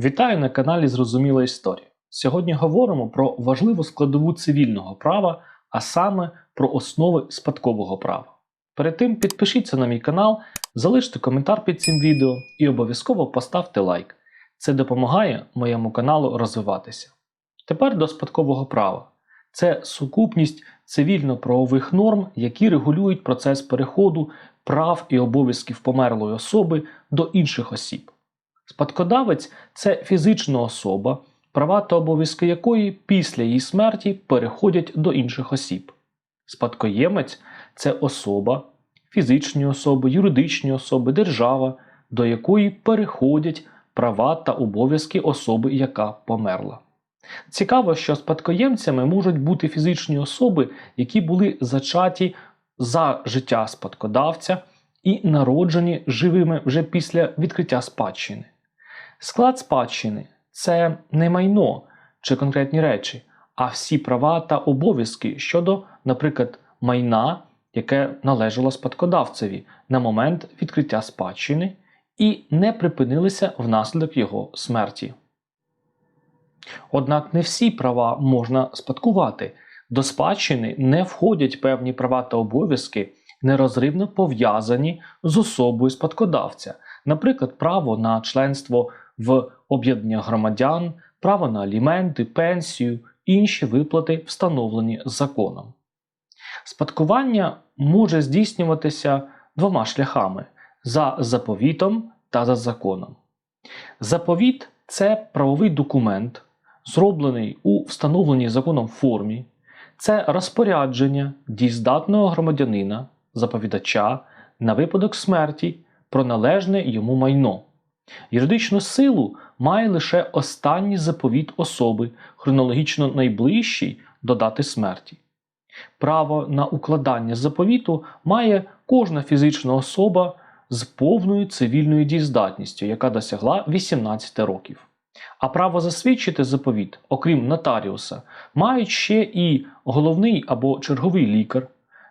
Вітаю на каналі Зрозуміла Історія. Сьогодні говоримо про важливу складову цивільного права, а саме про основи спадкового права. Перед тим підпишіться на мій канал, залиште коментар під цим відео і обов'язково поставте лайк. Це допомагає моєму каналу розвиватися. Тепер до спадкового права. Це сукупність цивільно-правових норм, які регулюють процес переходу прав і обов'язків померлої особи до інших осіб. Спадкодавець це фізична особа, права та обов'язки якої після її смерті переходять до інших осіб. Спадкоємець це особа, фізичні особи, юридичні особи, держава, до якої переходять права та обов'язки особи, яка померла. Цікаво, що спадкоємцями можуть бути фізичні особи, які були зачаті за життя спадкодавця і народжені живими вже після відкриття спадщини. Склад спадщини це не майно чи конкретні речі, а всі права та обов'язки щодо, наприклад, майна, яке належало спадкодавцеві на момент відкриття спадщини, і не припинилися внаслідок його смерті. Однак не всі права можна спадкувати. До спадщини не входять певні права та обов'язки, нерозривно пов'язані з особою спадкодавця, наприклад, право на членство в об'єднання громадян, право на аліменти, пенсію, інші виплати, встановлені законом. Спадкування може здійснюватися двома шляхами за заповітом та за законом. Заповіт це правовий документ, зроблений у встановленій законом формі, це розпорядження дієздатного громадянина, заповідача на випадок смерті про належне йому майно. Юридичну силу має лише останній заповіт особи, хронологічно найближчий до дати смерті. Право на укладання заповіту має кожна фізична особа з повною цивільною дієздатністю, яка досягла 18 років. А право засвідчити заповіт, окрім нотаріуса, мають ще і головний або черговий лікар,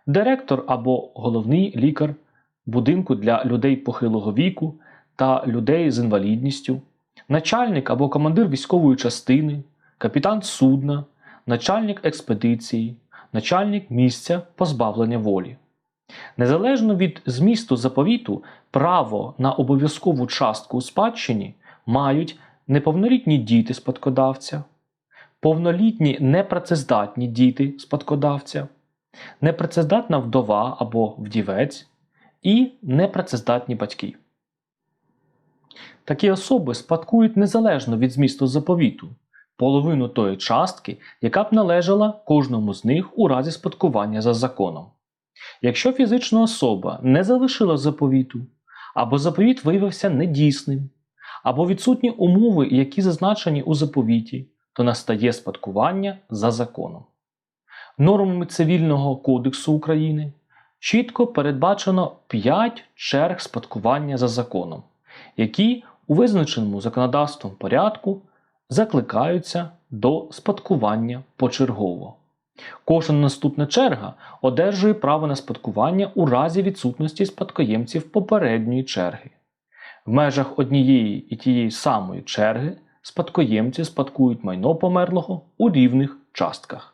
директор або головний лікар будинку для людей похилого віку та людей з інвалідністю, начальник або командир військової частини, капітан судна, начальник експедиції, начальник місця позбавлення волі. Незалежно від змісту заповіту, право на обов'язкову частку у спадщині мають неповнолітні діти спадкодавця, повнолітні непрацездатні діти спадкодавця, непрацездатна вдова або вдівець і непрацездатні батьки. Такі особи спадкують незалежно від змісту заповіту, половину тої частки, яка б належала кожному з них у разі спадкування за законом. Якщо фізична особа не залишила заповіту, або заповіт виявився недійсним, або відсутні умови, які зазначені у заповіті, то настає спадкування за законом. Нормами Цивільного кодексу України чітко передбачено 5 черг спадкування за законом, які у визначеному законодавством порядку закликаються до спадкування почергово. Кожна наступна черга одержує право на спадкування у разі відсутності спадкоємців попередньої черги. В межах однієї і тієї самої черги спадкоємці спадкують майно померлого у рівних частках.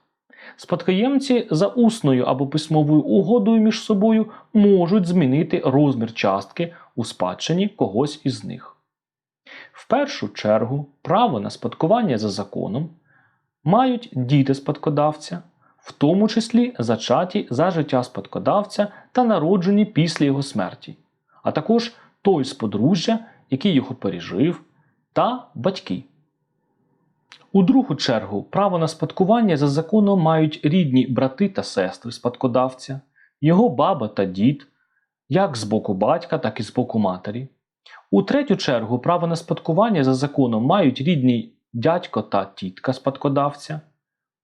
Спадкоємці за усною або письмовою угодою між собою можуть змінити розмір частки у спадщині когось із них. В першу чергу право на спадкування за законом мають діти спадкодавця, в тому числі зачаті за життя спадкодавця та народжені після його смерті, а також той з подружжя, який його пережив, та батьки. У другу чергу право на спадкування за законом мають рідні брати та сестри спадкодавця, його баба та дід, як з боку батька, так і з боку матері. У третю чергу право на спадкування за законом мають рідний дядько та тітка спадкодавця.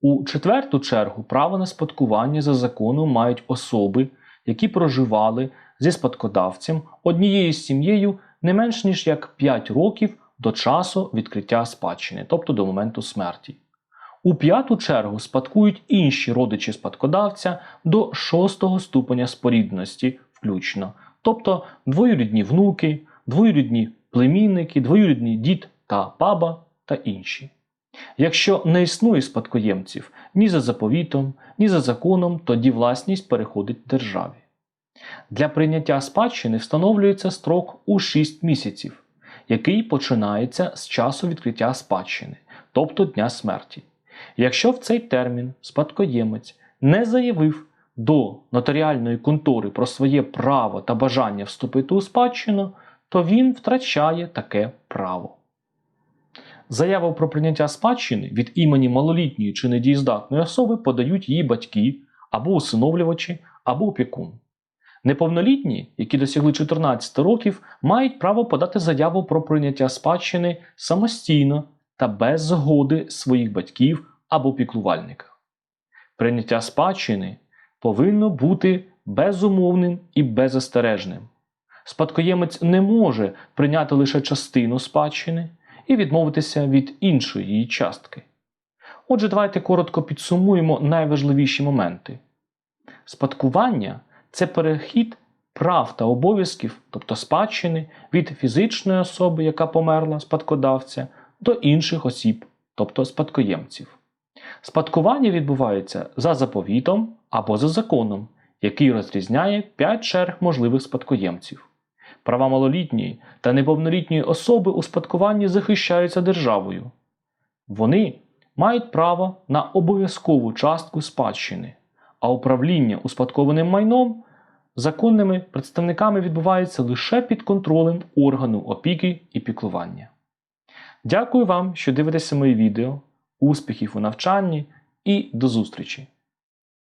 У четверту чергу право на спадкування за законом мають особи, які проживали зі спадкодавцем однією сім'єю не менш ніж як 5 років до часу відкриття спадщини, тобто до моменту смерті. У п'яту чергу спадкують інші родичі спадкодавця до шостого ступеня спорідності включно, тобто двоюрідні внуки, двоюрідні племінники, двоюрідні дід та баба та інші. Якщо не існує спадкоємців ні за заповітом, ні за законом, тоді власність переходить державі. Для прийняття спадщини встановлюється строк у 6 місяців, який починається з часу відкриття спадщини, тобто дня смерті. Якщо в цей термін спадкоємець не заявив до нотаріальної контори про своє право та бажання вступити у спадщину, то він втрачає таке право. Заяву про прийняття спадщини від імені малолітньої чи недієздатної особи подають її батьки або усиновлювачі, або опікун. Неповнолітні, які досягли 14 років, мають право подати заяву про прийняття спадщини самостійно та без згоди своїх батьків або піклувальника. Прийняття спадщини повинно бути безумовним і беззастережним. Спадкоємець не може прийняти лише частину спадщини і відмовитися від іншої її частки. Отже, давайте коротко підсумуємо найважливіші моменти. Спадкування це перехід прав та обов'язків, тобто спадщини, від фізичної особи, яка померла спадкодавця, до інших осіб, тобто спадкоємців. Спадкування відбувається за заповітом або за законом, який розрізняє 5 черг можливих спадкоємців. Права малолітньої та неповнолітньої особи у спадкуванні захищаються державою. Вони мають право на обов'язкову частку спадщини, а управління успадкованим майном законними представниками відбувається лише під контролем органу опіки і піклування. Дякую вам, що дивитеся мої відео. Успіхів у навчанні і до зустрічі!